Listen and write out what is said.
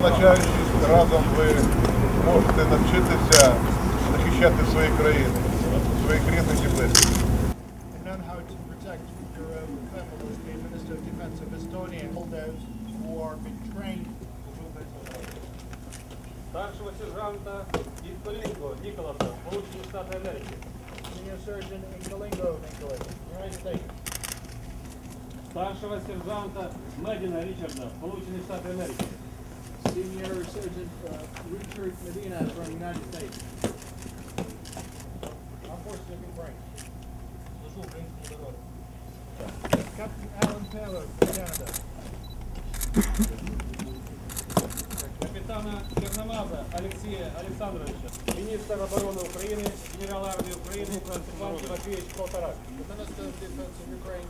Навчаючись разом ви можете навчитися захищати свої країни, своїх рідних і близьких. старшого сержанта Дідколінго Ніколаса, Сполучені Штати Америки. Senior Surgeon Ingalingo Nicholas, United States. Старшого сержанта Медіна Річарда, Сполучені Штати Америки. Senior Surgeon uh, Richard Medina from the United States. Armed Forces of Ukraine. Captain Alan Taylor from Canada. Капітана Чорномаза Олексія Олександровича, міністр оборони України, генерал армії України Степан Тимофійович Полторак. Minister of Defense of Ukraine,